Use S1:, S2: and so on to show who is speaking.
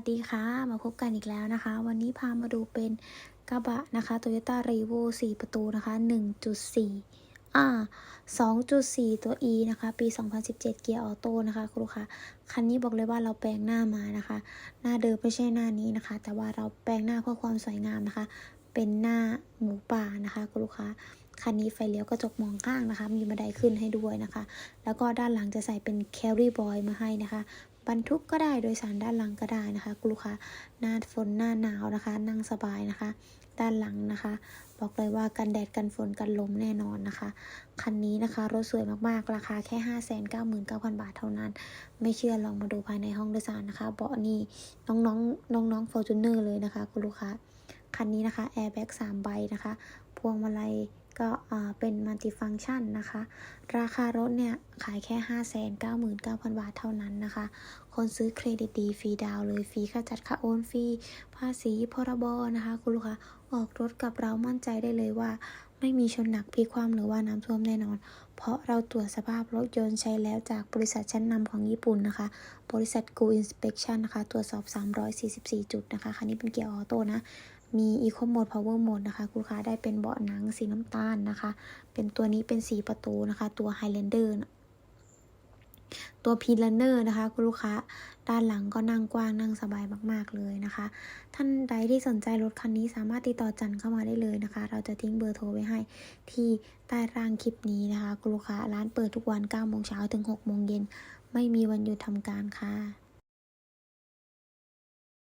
S1: วัสดีค่ะ มาพบกันอีกแล้วนะคะ วันนี้พามาดูเป็นกระบะนะคะ Toyota r e v o 4 ประตูนะคะ 1.4 อ่า 2.4 ตัว E นะคะ ปี 2017 เกียร์ออโต้นะคะคุณลูกค้าคันนี้บอกเลยว่าเราแปลงหน้ามานะคะ หน้าเดิมไม่ใช่หน้านี้นะคะ แต่ว่าเราแปลงหน้าเพื่อความสวยงามนะคะ เป็นหน้าหมูป่านะคะคุณลูกค้าคันนี้ไฟเลี้ยวกระจกมองข้างนะคะ มีบันไดขึ้นให้ด้วยนะคะ แล้วก็ด้านหลังจะใส่เป็น carry boy มาให้นะคะ บรรทุกก็ได้โดยสารด้านหลังก็ได้นะคะคุณลูกค้าหน้าฝนหน้าหนาวนะคะ นั่งสบายนะคะ ด้านหลังนะคะ บอกเลยว่ากันแดดกันฝนกันลมแน่นอนนะคะ คันนี้นะคะรถสวยมากๆ ราคาแค่ 599,000 บาทเท่านั้น ไม่เชื่อลองมาดูภายในห้องโดยสารนะคะ เบาะนี่น้องๆน้องๆ Fortuner เลยนะคะ คุณลูกค้าคันนี้นะคะแอร์แบ็ก3ใบนะคะ พวงมาลัย ก็เป็นมัลติฟังชันนะคะ ราคารถเนี่ย ขายแค่ 599,000 บาทเท่านั้นนะคะ คนซื้อเครดิตดีฟรีดาวเลยฟรีค่าจัดค่าโอนฟรีภาษีพรบนะคะ คุณลูกค้าออกรถกับเรามั่นใจได้เลยว่า ไม่มีชนหนักพลิกคว่ำหรือว่าน้ำท่วมแน่นอน เพราะเราตรวจสภาพรถยนต์ใช้แล้วจากบริษัทชั้นนำของญี่ปุ่นนะคะ บริษัท Go Inspection นะคะ ตรวจสอบ 344 จุดนะคะ คันนี้เป็นเกียร์ออโต้นะ มี Eco Mode Power Mode นะคะ คุณลูกค้าได้เป็นเบาะหนังสีน้ำตาลนะคะ เป็นตัวนี้เป็น4ประตูนะคะ ตัว Highlander ตัว p l a n n e r นะคะ คุณลูกค้า ด้านหลังก็นั่งกว้างนั่งสบายมาก ๆ เลยนะคะ ท่านใดที่สนใจรถคันนี้สามารถติดต่อจันเข้ามาได้เลยนะคะ เราจะทิ้งเบอร์โทรไว้ให้ที่ใต้ร่างคลิปนี้นะคะ คุณลูกค้า ร้านเปิดทุกวัน9โมงเช้าถึง6โมงเย็น ไม่มีวันหยุดทำการค่ะ